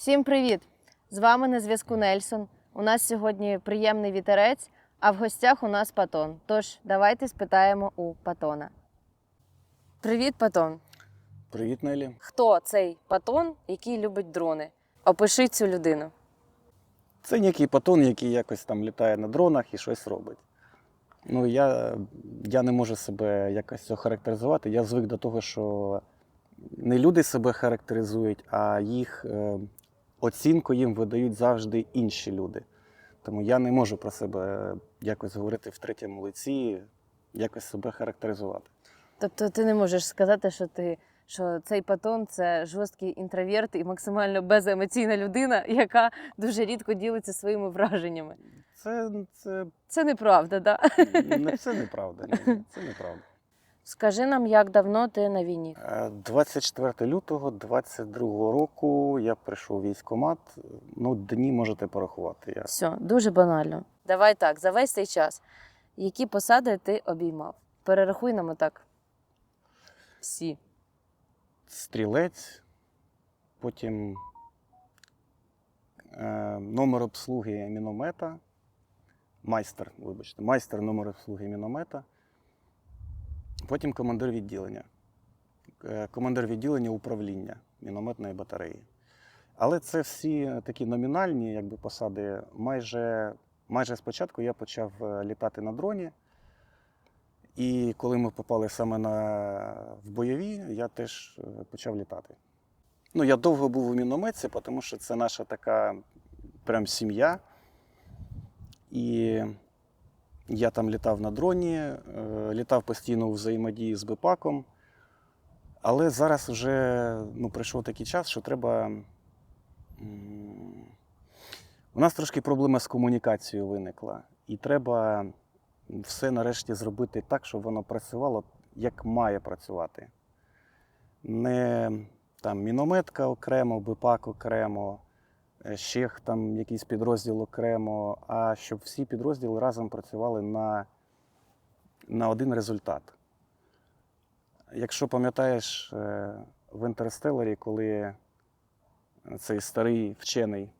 Всім привіт! З вами на зв'язку Нельсон. У нас сьогодні приємний вітерець, а в гостях у нас Патон. Тож давайте спитаємо у Патона. Привіт, Патон! Привіт, Нелі. Хто цей Патон, який любить дрони? Опиши цю людину. Це некий патон, який якось там літає на дронах і щось робить. Ну, я, я не можу себе якось охарактеризувати. Я звик до того, що не люди себе характеризують, а їх е, оцінку їм видають завжди інші люди. Тому я не можу про себе якось говорити в третьому лиці, якось себе характеризувати. Тобто ти не можеш сказати, що ти що цей Патон це жорсткий інтроверт і максимально беземоційна людина, яка дуже рідко ділиться своїми враженнями. Це, це, Це неправда, да? не, це неправда. Ні, це неправда. Скажи нам, як давно ти на війні? Е, 24 лютого 22 року я прийшов у військкомат. Ну, дні можете порахувати. Я Все, дуже банально. Давай так, за весь цей час. Які посади ти обіймав? Перерахуй нам отак. Всі. стрілець, потім е, номер обслуги міномета, майстер, вибачте, майстер номер обслуги міномета, потім командир відділення, Е, командир відділення управління мінометної батареї. Але це всі такі номінальні якби, посади. Майже, майже спочатку я почав е, літати на дроні. І коли ми попали саме на, в бойові, я теж е, почав літати. Ну, я довго був у мінометці, тому що це наша така прям сім'я. І я там літав на дроні, е, літав постійно у взаємодії з БПАКом. Але зараз вже ну, прийшов такий час, що треба. У нас трошки проблема з комунікацією виникла. І треба все нарешті зробити так, щоб воно працювало як має працювати. Не там мінометка окремо, БПАК окремо, ще там якийсь підрозділ окремо, а щоб всі підрозділи разом працювали на, на один результат. Якщо пам'ятаєш е, в Інтерстелларі, коли цей старий вчений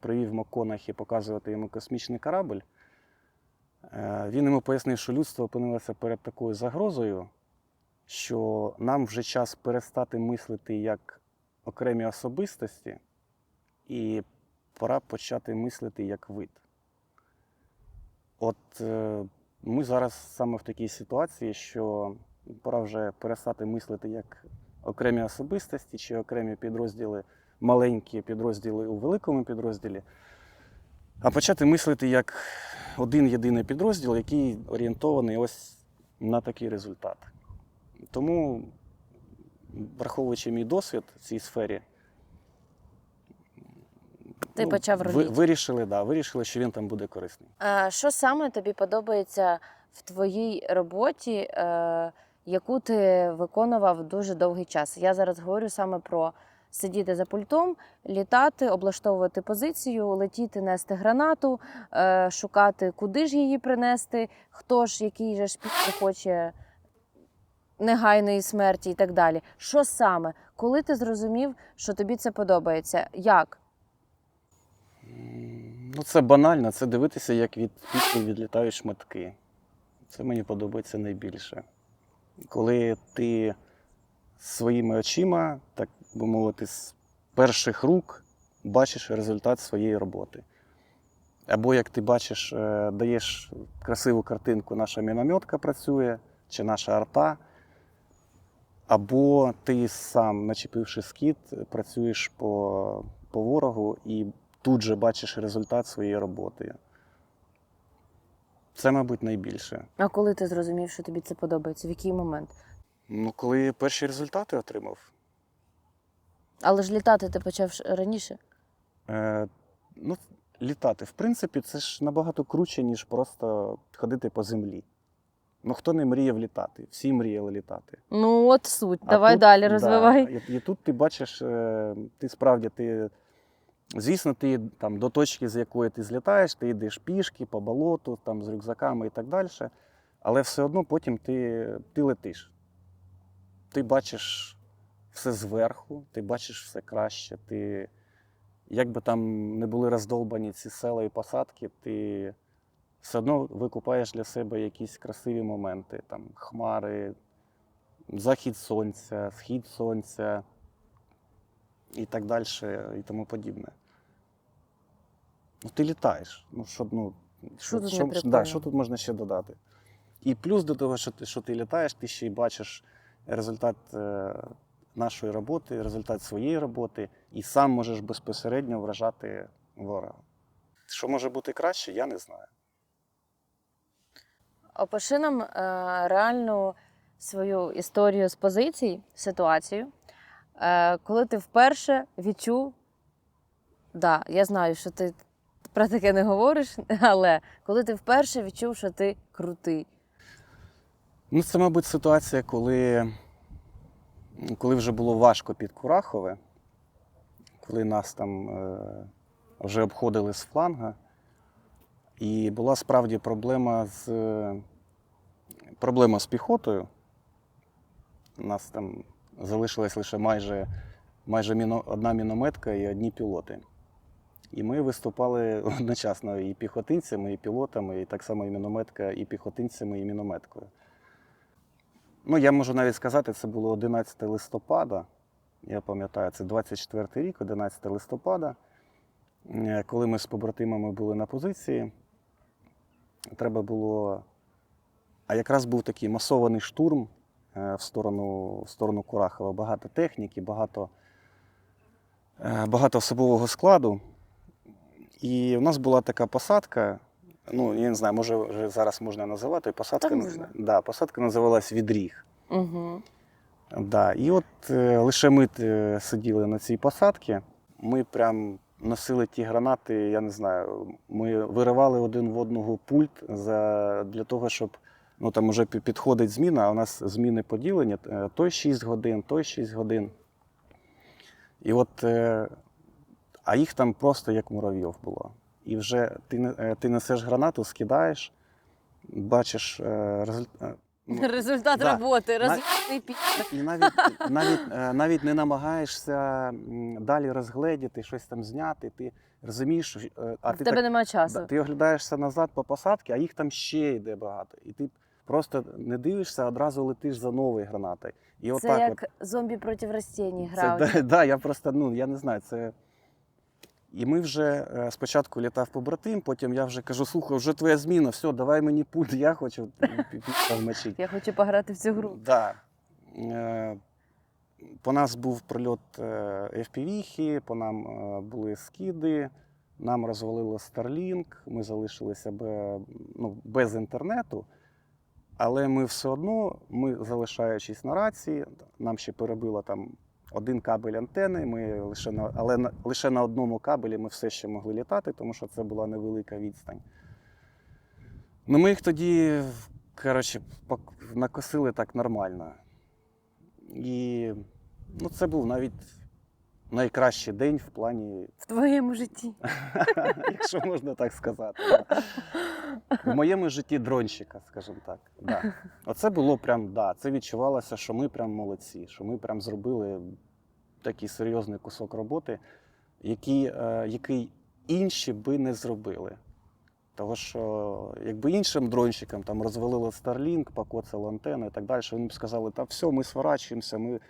привів МакКонахі показувати йому космічний корабль, Е, Він йому пояснив, що людство опинилося перед такою загрозою, що нам вже час перестати мислити як окремі особистості, і пора почати мислити як вид. От е, ми зараз саме в такій ситуації, що пора вже перестати мислити як окремі особистості чи окремі підрозділи, маленькі підрозділи у великому підрозділі, а почати мислити як один єдиний підрозділ, який орієнтований ось на такий результат. Тому, враховуючи мій досвід в цій сфері, Ти почав ви- вирішили, да, вирішили, що він там буде корисний. А що саме тобі подобається в твоїй роботі, е, яку ти виконував дуже довгий час? Я зараз говорю саме про сидіти за пультом, літати, облаштовувати позицію, летіти, нести гранату, е, шукати, куди ж її принести, хто ж, який же пісню хоче негайної смерті і так далі. Що саме? Коли ти зрозумів, що тобі це подобається? Як? Ну, це банально, це дивитися, як від пісні відлітають шматки. Це мені подобається найбільше. Коли ти своїми очима, так би мовити, з перших рук бачиш результат своєї роботи. Або як ти бачиш, е, даєш красиву картинку, наша мінометка працює, чи наша арта, або ти сам, начепивши скіт, працюєш по, по ворогу і тут же бачиш результат своєї роботи. Це, мабуть, найбільше. А коли ти зрозумів, що тобі це подобається? В який момент? Ну, коли перші результати отримав, Але ж літати ти почав раніше. е, ну, літати, в принципі, це ж набагато круче, ніж просто ходити по землі. Ну, хто не мріяв літати? Всі мріяли літати. Ну, от суть. А Давай тут- далі да, розвивай. і, і тут ти бачиш, е, ти справді ти. Звісно, ти там до точки, з якої ти злітаєш, ти йдеш пішки по болоту, там з рюкзаками і так далі. Але все одно потім ти, ти летиш. Ти бачиш все зверху, ти бачиш все краще, ти як би там не були роздолбані ці села і посадки, ти все одно викупаєш для себе якісь красиві моменти, там хмари, захід сонця, схід сонця і так далі, і тому подібне. Ну, ти літаєш. Ну, що, ну, Що тут що, да, що тут можна ще додати? І плюс до того, що ти, що ти літаєш, ти ще й бачиш результат е, нашої роботи, результат своєї роботи, і сам можеш безпосередньо вражати ворога. Що може бути краще, я не знаю. Опиши нам е, реальну свою історію з позицій, ситуацію, коли ти вперше відчув, да, я знаю, що ти про таке не говориш, але коли ти вперше відчув, що ти крутий. Ну, це, мабуть, ситуація, коли, коли вже було важко під Курахове, коли нас там е, вже обходили з фланга. І була справді проблема з, проблема з піхотою. Нас там залишилась лише майже, майже міно, одна мінометка і одні пілоти. І ми виступали одночасно і піхотинцями, і пілотами, і так само і мінометка, і піхотинцями, і мінометкою. Ну, я можу навіть сказати, це було 11 листопада. Я пам'ятаю, це 24 рік, 11 листопада. Е, Коли ми з побратимами були на позиції, треба було. А якраз був такий масований штурм в сторону, в сторону Курахова. Багато техніки, багато, е, багато особового складу. І у нас була така посадка. Ну, я не знаю, може вже зараз можна називати. Посадка, Так можна. Да, посадка називалась Відріг. Угу. Да. І от е, лише ми е, сиділи на цій посадці. Ми прям носили ті гранати, я не знаю. Ми виривали один в одного пульт за, для того, щоб ну, там вже підходить зміна, а у нас зміни поділені. е, Той 6 годин, той 6 годин. І от, е, а їх там просто як муравйов було. І вже ти, е, ти несеш гранату, скидаєш, бачиш е, результат. Результат да. роботи, На- розвитний пі. І навіть, навіть, навіть не намагаєшся далі розгледіти, щось там зняти. Ти розумієш, а В ти, тебе так, немає часу. ти оглядаєшся назад по посадці, а їх там ще йде багато. І ти просто не дивишся, а одразу летиш за новою гранатою. І Це отак як от. зомбі проти растінь грав. да, да, я просто, ну, я не знаю, це. І ми вже е, спочатку літав побратим, потім я вже кажу: слухай, вже твоя зміна, все, давай мені пульт, я хочу пі- Я хочу пограти в цю гру. Да. Е, По нас був прильот е, FPV, по нам були скиди, нам розвалило Starlink, ми залишилися ну, без інтернету. Але ми все одно, ми залишаючись на рації, нам ще перебило там один кабель антени. Ми лише на, але на, лише на одному кабелі ми все ще могли літати, тому що це була невелика відстань. Ну, ми їх тоді, коротше, накосили так нормально. І ну, це був навіть найкращий день в плані, В твоєму житті. якщо можна так сказати. В моєму житті дронщика, скажімо так. Да. Оце було прям, да, це відчувалося, що ми прям молодці, що ми прям зробили такий серйозний кусок роботи, який, е, який інші би не зробили. Того що якби іншим дронщикам там розвалило Starlink, покоцало антенну і так далі, вони б сказали, та все, ми сворачуємося, ми,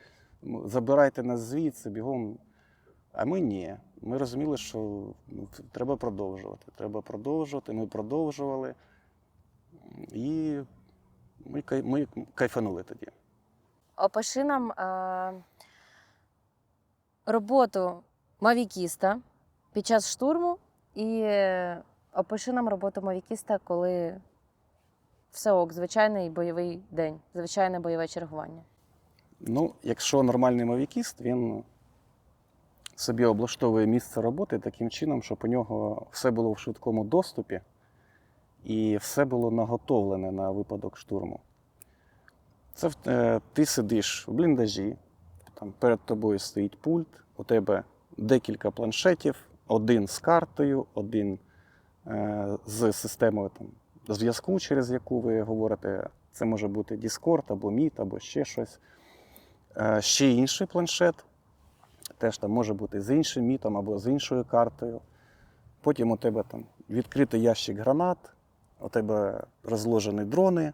забирайте нас звідси, бігом. А ми ні. Ми розуміли, що ну, треба продовжувати. Треба продовжувати. Ми продовжували. І ми, ми кайфанули тоді. Опиши нам е, роботу мавікіста під час штурму і опиши нам роботу мавікіста, коли все ок, звичайний бойовий день, звичайне бойове чергування. Ну, якщо нормальний мавікіст, він собі облаштовує місце роботи таким чином, щоб у нього все було в швидкому доступі і все було наготовлене на випадок штурму. Це е, ти сидиш в бліндажі, там перед тобою стоїть пульт, у тебе декілька планшетів, один з картою, один е, з системою зв'язку, через яку ви говорите. Це може бути Discord або Meet, або ще щось. Е, Ще інший планшет, теж там може бути з іншим мітом або з іншою картою. Потім у тебе там відкритий ящик гранат, у тебе розложені дрони,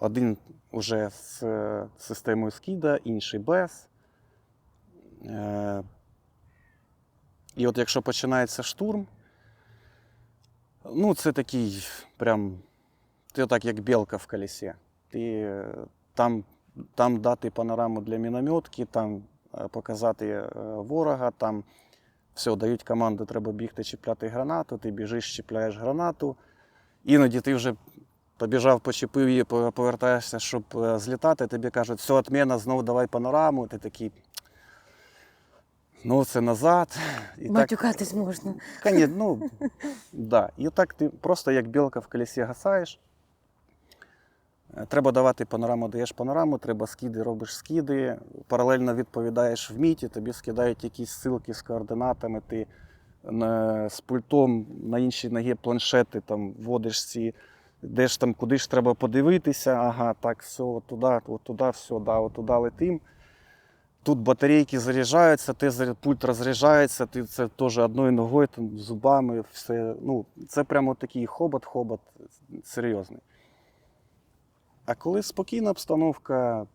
один уже з е, системою скіда, інший без. Е, І от якщо починається штурм, ну це такий прям, ти так як білка в колесі. Ти там, там дати панораму для мінометки, там е, показати е, ворога, там все, дають команду, треба бігти чіпляти гранату, ти біжиш, чіпляєш гранату. Іноді ти вже побіжав, почепив її, повертаєшся, щоб е, злітати, тобі кажуть, все, отмена, знову давай панораму. Ти такий. Ну, це назад. І так, Матюкатись можна. Коні, ну, да. І так ти просто як білка в колесі гасаєш. Е, Треба давати панораму, даєш панораму, треба скиди, робиш скиди, паралельно відповідаєш в міті, тобі скидають якісь ссылки з координатами, ти на, з пультом на іншій ногі планшети там вводиш ці, де ж там, куди ж треба подивитися, ага, так, все, туди, от туди, все, да, туди летим. Тут батарейки заряджаються, ти пульт розряджається, ти це теж одною ногою, там, зубами, все. Ну, це прямо такий хобот-хобот серйозний. А коли спокійна обстановка,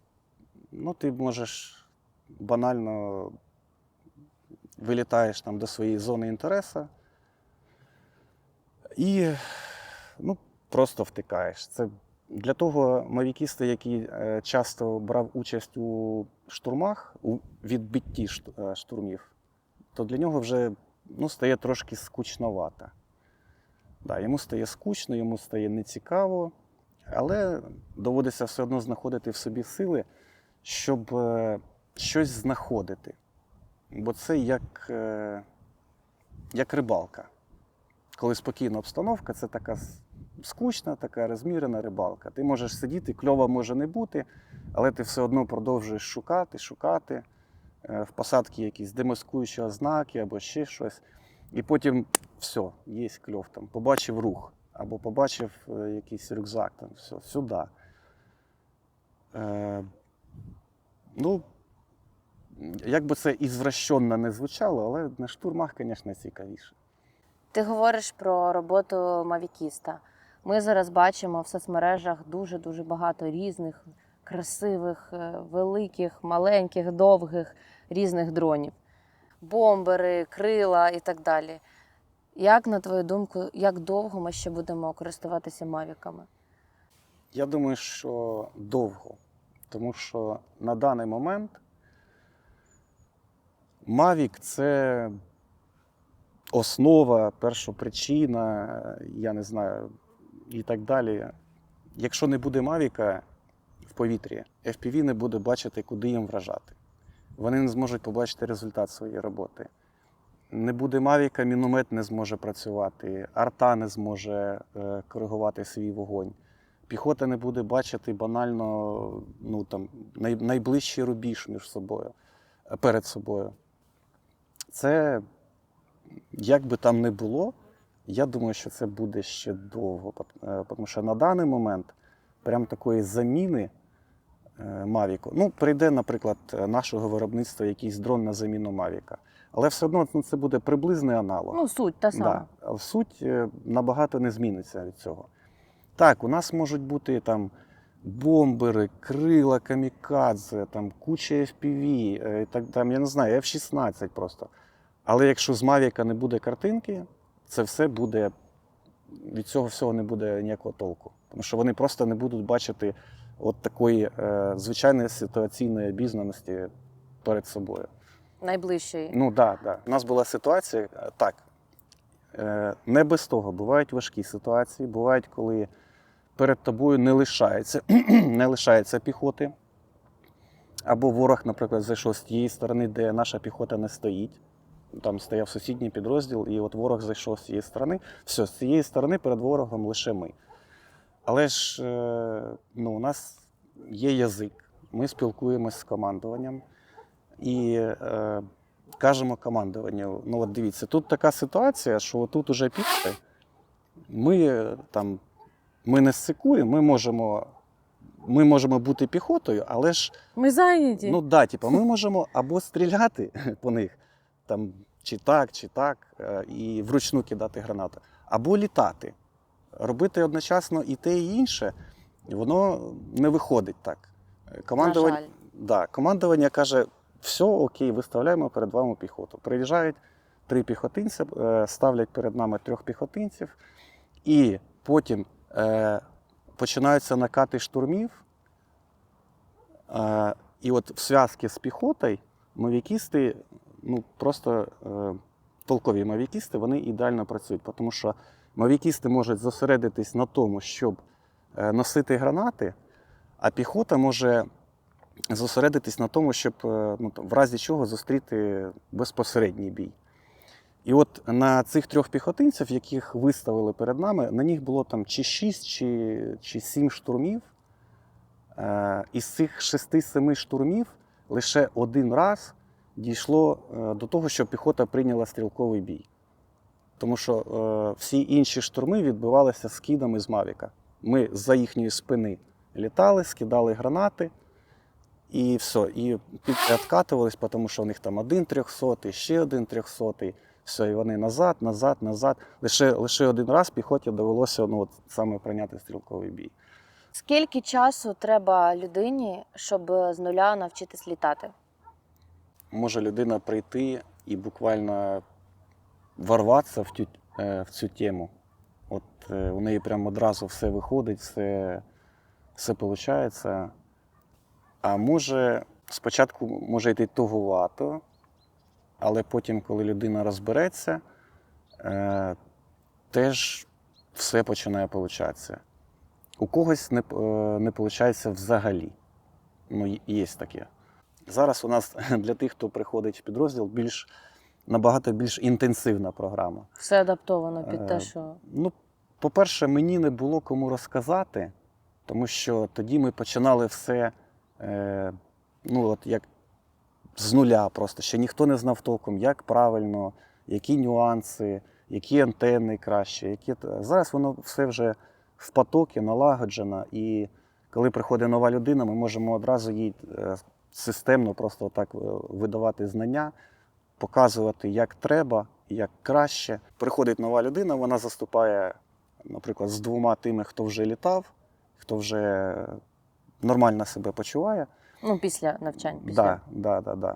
ну ти можеш банально вилітаєш там до своєї зони інтересу і ну, просто втикаєш. Це для того мавікіста, який е, часто брав участь у штурмах, у відбитті е, штурмів, то для нього вже ну, стає трошки скучновато. Да, йому стає скучно, йому стає нецікаво, але доводиться все одно знаходити в собі сили, щоб е, щось знаходити. Бо це як, е, як рибалка. Коли спокійна обстановка, це така скучна, така розмірена рибалка. Ти можеш сидіти, кльова може не бути, але ти все одно продовжуєш шукати, шукати е, в посадці якісь демаскуючі ознаки або ще щось. І потім все, є кльов там. Побачив рух, або побачив е, якийсь рюкзак, там, все, сюди. Е, ну, як би це ізвращенно не звучало, але на штурмах, звісно, цікавіше. Ти говориш про роботу мавікіста. Ми зараз бачимо в соцмережах дуже-дуже багато різних красивих, е, великих, маленьких, довгих різних дронів. Бомбери, крила і так далі. Як, на твою думку, як довго ми ще будемо користуватися мавіками? Я думаю, що довго. Тому що на даний момент Mavic це основа, першопричина, я не знаю, і так далі. Якщо не буде Mavic в повітрі, FPV не буде бачити, куди їм вражати. Вони не зможуть побачити результат своєї роботи. Не буде Mavic, міномет не зможе працювати, арта не зможе е, коригувати свій вогонь піхота не буде бачити банально ну, там, най, найближчий рубіж між собою, е, перед собою. Це, як би там не було, я думаю, що це буде ще довго. е, Тому що на даний момент прям такої заміни Мавіку. Ну, прийде, наприклад, нашого виробництва якийсь дрон на заміну Мавіка. Але все одно ну, це буде приблизний аналог. Ну, суть та сама. Да. Суть е, набагато не зміниться від цього. Так, у нас можуть бути там бомбери, крила, камікадзе, там куча FPV, е, так, там, я не знаю, F-16 просто. Але якщо з Мавіка не буде картинки, це все буде. Від цього всього не буде ніякого толку. Тому що вони просто не будуть бачити от такої е, звичайної ситуаційної обізнаності перед собою. Найближчий. Ну так, да, да. У нас була ситуація е, так. е, Не без того. Бувають важкі ситуації, бувають, коли перед тобою не лишається, не лишається піхоти. Або ворог, наприклад, зайшов з тієї сторони, де наша піхота не стоїть. Там стояв сусідній підрозділ, і от ворог зайшов з цієї сторони. Все, з цієї сторони перед ворогом лише ми. Але ж е, ну, у нас є язик, ми спілкуємося з командуванням. І е, кажемо командуванню: ну от дивіться, тут така ситуація, що тут уже після ми е, там ми не сикуємо, ми можемо ми можемо бути піхотою, але ж Ми зайняті. Ну да, типу, ми можемо або стріляти по них, там, чи так, чи так, е, і вручну кидати гранату, або літати. Робити одночасно і те, і інше, воно не виходить так. Е, На жаль. да, командування каже: все окей, виставляємо перед вами піхоту. Приїжджають три піхотинця, е, ставлять перед нами трьох піхотинців, і потім е, починаються накати штурмів. Е, і от в зв'язку з піхотою мавікісти, ну просто е, толкові мавікісти, вони ідеально працюють, тому що мавікісти можуть зосередитись на тому, щоб е, носити гранати, а піхота може зосередитись на тому, щоб е, ну, в разі чого зустріти безпосередній бій. І от на цих трьох піхотинців, яких виставили перед нами, на них було там чи 6, чи, чи 7 штурмів. Е, Із цих 6-7 штурмів лише один раз дійшло е, до того, що піхота прийняла стрілковий бій. Тому що всі інші штурми відбувалися скидами з Мавіка. Ми з-за їхньої спини літали, скидали гранати, і все. І підкатувались, тому що у них там один трьохсотий, ще один трьохсотий. Все, і вони назад, назад, назад. Лише, лише один раз піхоті довелося ну, от, саме прийняти стрілковий бій. Скільки часу треба людині, щоб з нуля навчитись літати? може людина прийти і буквально ворватися в, тю, е, в цю тему. От е, у неї прямо одразу все виходить, все, все виходить. А може, спочатку може йти тугувато, але потім, коли людина розбереться, е, теж все починає получатися. У когось не, е, не виходить взагалі. Ну, є- таке. Зараз у нас для тих, хто приходить в підрозділ, більш набагато більш інтенсивна програма. Все адаптовано під Е, те, що Ну, по-перше, мені не було кому розказати, тому що тоді ми починали все е, ну, от як з нуля просто. Ще ніхто не знав толком, як правильно, які нюанси, які антенни краще. Які... Зараз воно все вже в потокі налагоджено, і коли приходить нова людина, ми можемо одразу їй е, системно просто так е, видавати знання, показувати, як треба, як краще. Приходить нова людина, вона заступає, наприклад, з двома тими, хто вже літав, хто вже нормально себе почуває. ну, після навчань. Після. Да, да, да, да.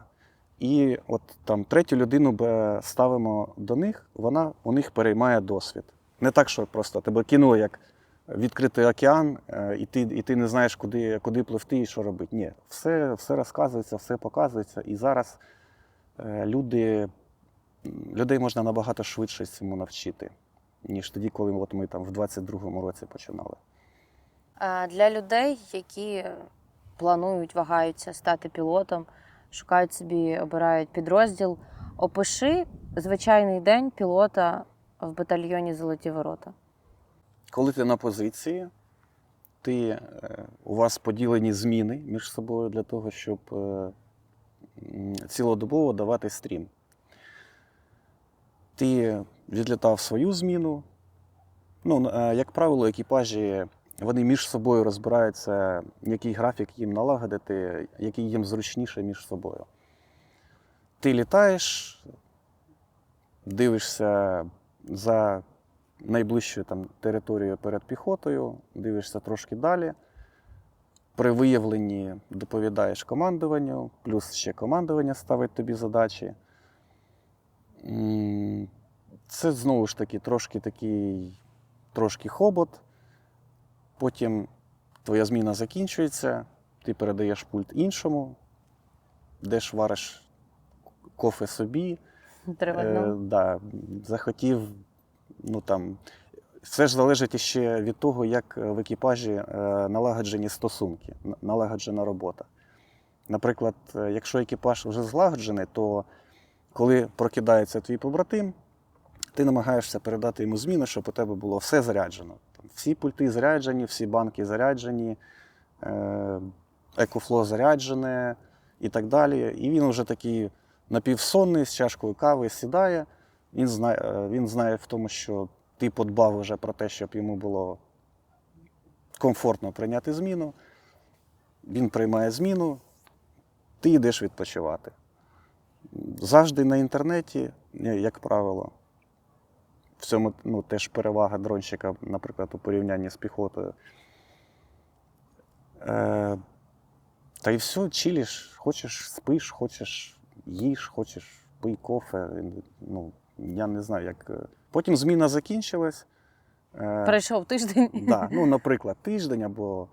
І от там третю людину ставимо до них, вона у них переймає досвід. Не так, що просто тебе кинули як відкритий океан, е, і ти, і ти не знаєш, куди, куди пливти і що робити. Ні, все, все розказується, все показується. І зараз е, люди, людей можна набагато швидше цьому навчити, ніж тоді, коли от ми там в 22-му році починали. Для людей, які планують, вагаються стати пілотом, шукають собі, обирають підрозділ, опиши звичайний день пілота в батальйоні Золоті ворота. Коли ти на позиції, ти, е, у вас поділені зміни між собою для того, щоб е, цілодобово давати стрім. Ти відлітав свою зміну. Ну, е, як правило, екіпажі вони між собою розбираються, який графік їм налагодити, який їм зручніше між собою. Ти літаєш, дивишся за найближчою там, територією перед піхотою, дивишся трошки далі. При виявленні доповідаєш командуванню, плюс ще командування ставить тобі задачі. Це знову ж таки трошки такий трошки хобот. Потім твоя зміна закінчується, ти передаєш пульт іншому, деш вариш кофе собі. Е, да, захотів, ну там. Все ж залежить ще від того, як в екіпажі е, налагоджені стосунки, налагоджена робота. Наприклад, е, якщо екіпаж вже злагоджений, то коли прокидається твій побратим, ти намагаєшся передати йому зміну, щоб у тебе було все заряджено. Всі пульти заряджені, всі банки заряджені, е, екофло заряджене і так далі. І він вже такий напівсонний з чашкою кави сідає. Він знає, е, він знає в тому, що ти подбав вже про те, щоб йому було комфортно прийняти зміну. він приймає зміну, ти йдеш відпочивати. Завжди на інтернеті, як правило, в цьому ну, теж перевага дронщика, наприклад, у порівнянні з піхотою. Е, та й все, чилиш, хочеш спиш, хочеш їж, хочеш пий кофе. Ну, я не знаю, як. е. Потім зміна закінчилась. Е, Пройшов тиждень. Да, ну, наприклад, тиждень або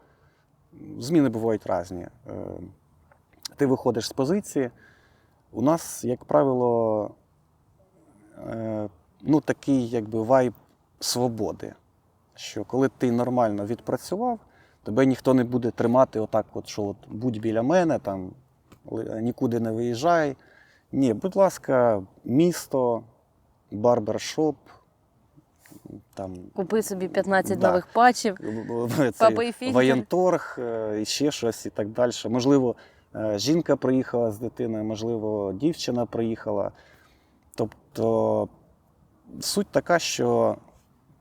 зміни бувають різні. Е, Ти виходиш з позиції. У нас, як правило, е, ну, такий якби вайб свободи. Що коли ти нормально відпрацював, тебе ніхто не буде тримати отак, от, що от, будь біля мене, там, нікуди не виїжджай. Ні, будь ласка, місто, барбершоп, там, Купи собі 15 Да. нових патчів. цей воєнторг е, і ще щось і так далі. Можливо, е, жінка приїхала з дитиною, можливо, дівчина приїхала. Тобто суть така, що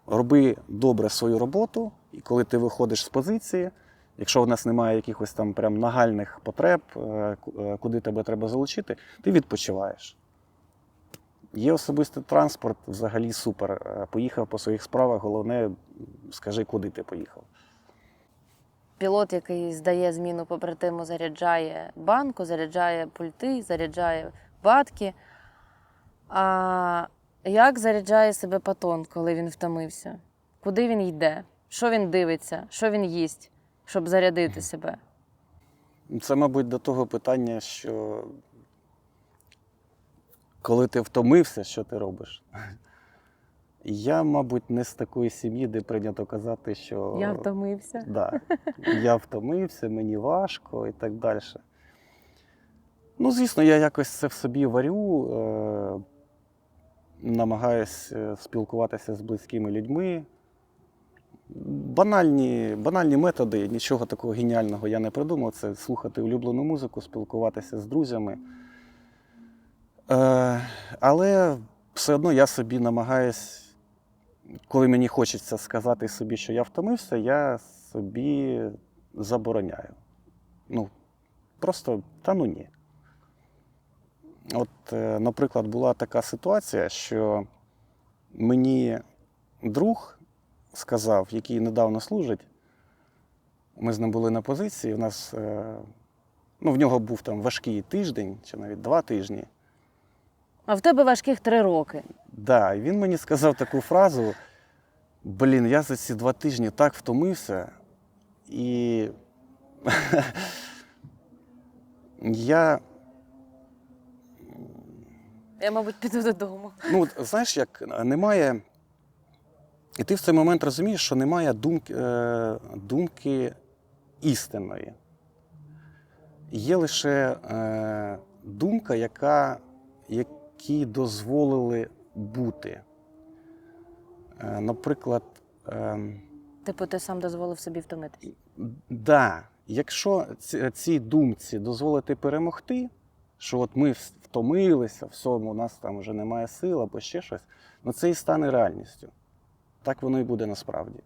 роби добре свою роботу, і коли ти виходиш з позиції, якщо в нас немає якихось там прям нагальних потреб, е, е, куди тебе треба залучити, ти відпочиваєш. Є особистий транспорт, взагалі супер. Е, Поїхав по своїх справах, головне, скажи, куди ти поїхав. Пілот, який здає зміну побратиму, заряджає банку, заряджає пульти, заряджає батки. А як заряджає себе патон, коли він втомився? Куди він йде? Що він дивиться? Що він їсть, щоб зарядити себе? Це, мабуть, до того питання, що коли ти втомився, що ти робиш? Я, мабуть, не з такої сім'ї, де прийнято казати, що Я втомився. Да, я втомився, мені важко і так далі. Ну, звісно, я якось це в собі варю, е, намагаюсь е, спілкуватися з близькими людьми. Банальні, банальні методи, нічого такого геніального я не придумав. Це слухати улюблену музику, спілкуватися з друзями. Е, але все одно я собі намагаюсь коли мені хочеться сказати собі, що я втомився, я собі забороняю. Ну, просто та ну ні. От, е, наприклад, була така ситуація, що мені друг сказав, який недавно служить, ми з ним були на позиції, у нас, е, ну, в нього був там важкий тиждень чи навіть два тижні. А в тебе важких три роки. Да, і він мені сказав таку фразу: блін, я за ці два тижні так втомився, і я, Я, мабуть, піду додому. ну, от знаєш, як немає. І ти в цей момент розумієш, що немає думки, е, думки істинної. Є лише е, думка, яка, якій дозволили бути. Е, наприклад, ем, Типу, ти сам дозволив собі втомитись. Да, якщо ці- цій думці дозволити перемогти, що от ми втомилися, всьому, у нас там вже немає сил або ще щось, ну це і стане реальністю. Так воно і буде насправді.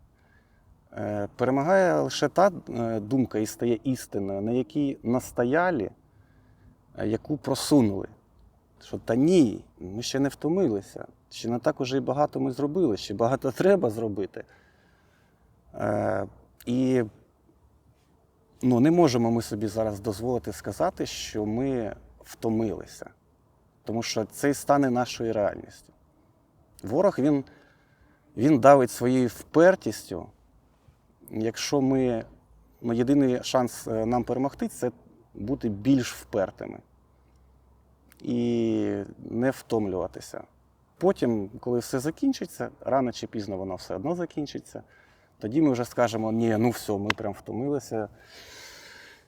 Е, Перемагає лише та е, думка і стає істинною, на якій настояли, е, яку просунули. Що та ні, ми ще не втомилися, ще не так уже і багато ми зробили, ще багато треба зробити. І ну, не можемо ми собі зараз дозволити сказати, що ми втомилися, тому що це стане нашою реальністю. Ворог він, він давить своєю впертістю. Якщо ми, ну, єдиний шанс е, нам перемогти це бути більш впертими і не втомлюватися. Потім, коли все закінчиться, рано чи пізно воно все одно закінчиться. Тоді ми вже скажемо, ні, ну все, ми прям втомилися,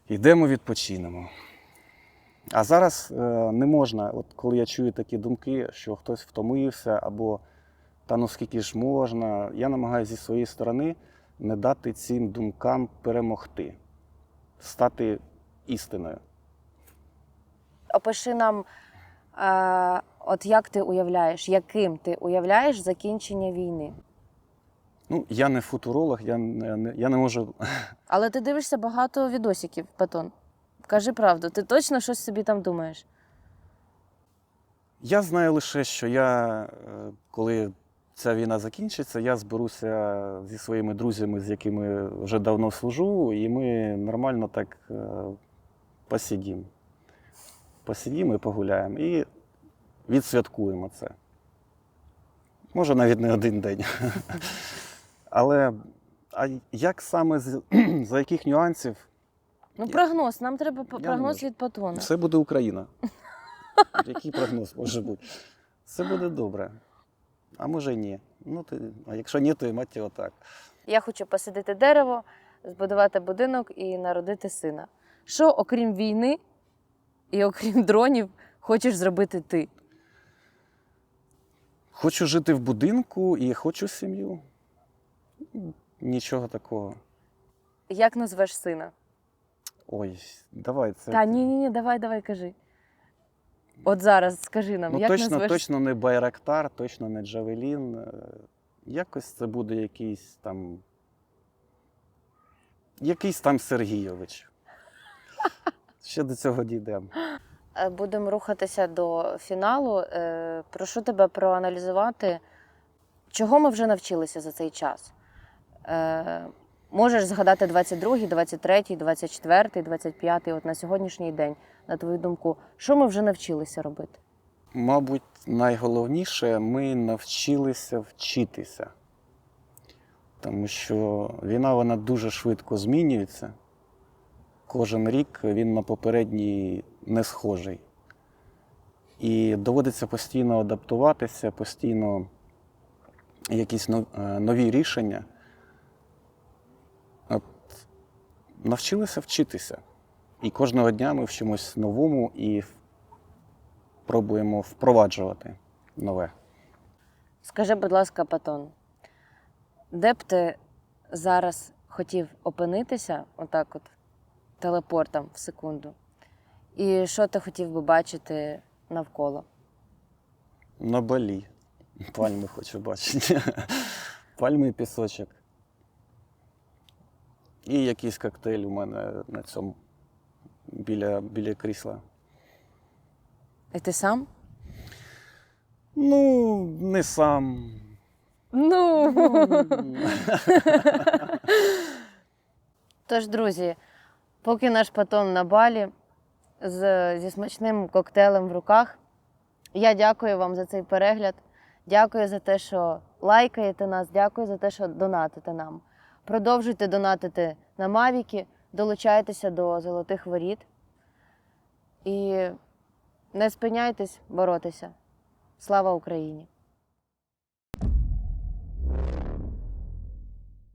йдемо відпочинемо. А зараз е, не можна, от коли я чую такі думки, що хтось втомився, або та ну скільки ж можна, я намагаюся зі своєї сторони не дати цим думкам перемогти, стати істиною. Опиши нам, е, от як ти уявляєш, яким ти уявляєш закінчення війни? Ну, я не футуролог, я не, я не можу. Але ти дивишся багато відосиків, Патон. Кажи правду, ти точно щось собі там думаєш? Я знаю лише, що я, е, коли ця війна закінчиться, я зберуся зі своїми друзями, з якими вже давно служу, і ми нормально так е, посидімо. Посидімо і погуляємо. І відсвяткуємо це. Може, навіть не один день. Але а як саме за яких нюансів Ну, прогноз, нам треба Я прогноз від Патона. все буде Україна? Який прогноз може бути? Все буде добре. А може й ні. Ну, ти, а якщо ні, то і мать його так. Я хочу посадити дерево, збудувати будинок і народити сина. Що, окрім війни і окрім дронів, хочеш зробити ти? Хочу жити в будинку і хочу сім'ю. Нічого такого. Як назвеш сина? Ой, давай це. Та ні, ні, ні, давай, давай, кажи. От зараз скажи нам, ну, як точно, назвеш точно не Байрактар, точно не Джавелін. Е, Якось це буде якийсь там. Якийсь там Сергійович. Ще до цього дійдемо. Е, Будемо рухатися до фіналу. Е, Прошу тебе проаналізувати, чого ми вже навчилися за цей час. Можеш згадати 22, 23, 24, 25, от на сьогоднішній день, на твою думку, що ми вже навчилися робити? Мабуть, найголовніше, ми навчилися вчитися. Тому що війна вона дуже швидко змінюється. Кожен рік він на попередній не схожий. І доводиться постійно адаптуватися, постійно якісь е, нові рішення. От, навчилися вчитися. І кожного дня ми вчимось новому і пробуємо впроваджувати нове. Скажи, будь ласка, Патон, де б ти зараз хотів опинитися, отак от, телепортом в секунду? І що ти хотів би бачити навколо? На балі. Пальми хочу бачити. Пальми і пісочок. І якийсь коктейль у мене на цьому біля, біля крісла. І ти сам? Ну, не сам. Ну. Ну, Тож, друзі, поки наш патон на балі з, зі смачним коктейлем в руках, я дякую вам за цей перегляд. Дякую за те, що лайкаєте нас, дякую за те, що донатите нам. Продовжуйте донатити на Мавіки, долучайтеся до золотих воріт і не спиняйтесь боротися. Слава Україні!